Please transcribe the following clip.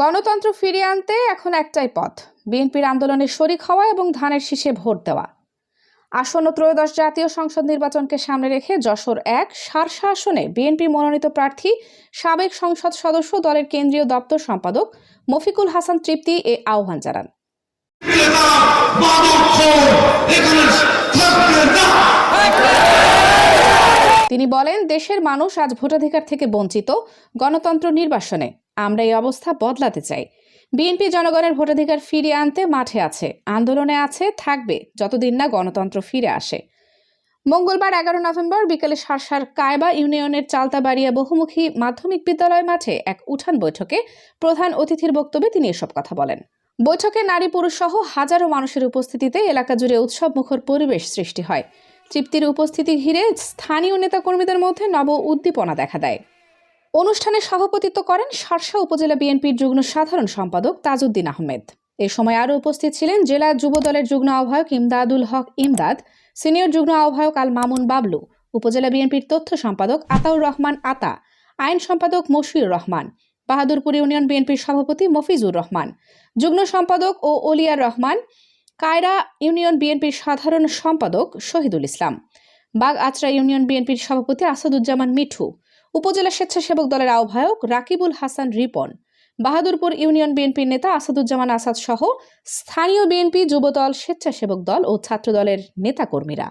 গণতন্ত্র ফিরিয়ে আনতে এখন একটাই পথ বিএনপির আন্দোলনে শরিক হওয়া এবং ধানের শীষে ভোট দেওয়া। আসন্ন ত্রয়োদশ জাতীয় সংসদ নির্বাচনকে সামনে রেখে যশোর এক সারসা আসনে বিএনপি মনোনীত প্রার্থী সাবেক সংসদ সদস্য দলের কেন্দ্রীয় দপ্তর সম্পাদক মফিকুল হাসান তৃপ্তি এ আহ্বান জানান। তিনি বলেন, দেশের মানুষ আজ ভোটাধিকার থেকে বঞ্চিত। গণতন্ত্র নির্বাসনে। আমরা এই অবস্থা বদলাতে চাই। বিএনপি জনগণের ভোটাধিকার ফিরিয়ে আনতে মাঠে আছে। আন্দোলনে আছে, থাকবে, যতদিন না গণতন্ত্র ফিরে আসে। মঙ্গলবার এগারো নভেম্বর বিকেলে সারসার কায়বা ইউনিয়নের চালতাবাড়িয়া বহুমুখী মাধ্যমিক বিদ্যালয় মাঠে এক উঠান বৈঠকে প্রধান অতিথির বক্তব্যে তিনি এসব কথা বলেন। বৈঠকে নারী পুরুষ সহ হাজারো মানুষের উপস্থিতিতে এলাকা জুড়ে উৎসব মুখর পরিবেশ সৃষ্টি হয়। তৃপ্তির উপস্থিতি ঘিরে স্থানীয় নেতাকর্মীদের মধ্যে নব উদ্দীপনা দেখা দেয়। অনুষ্ঠানে সভাপতিত্ব করেন সারসা উপজেলা বিএনপির যুগ্ম সাধারণ সম্পাদক তাজউদ্দিন আহমেদ। এ সময় আরও উপস্থিত ছিলেন জেলা যুব দলের যুগ্ম আহ্বায়ক ইমদাদুল হক ইমদাদ, সিনিয়র যুগ্ম আহ্বায়ক আল মামুন বাবলু, উপজেলা বিএনপির তথ্য সম্পাদক আতাউর রহমান আতা, আইন সম্পাদক মশিউর রহমান, বাহাদুরপুর ইউনিয়ন বিএনপির সভাপতি মফিজুর রহমান, যুগ্ম সম্পাদক ও ওলিয়ার রহমান কায়রা ইউনিয়ন বিএনপির সাধারণ সম্পাদক শহীদুল ইসলাম। বাগ আচরা ইউনিয়ন বিএনপির সভাপতি আসাদুজ্জামান মিঠু। উপজেলা স্বেচ্ছাসেবক দলের আহ্বায়ক রাকিবুল হাসান রিপন। বাহাদুরপুর ইউনিয়ন বিএনপির নেতা আসাদুজ্জামান আসাদ সহ স্থানীয় বিএনপি যুবদল, স্বেচ্ছাসেবক দল ও ছাত্রদলের নেতাকর্মীরা।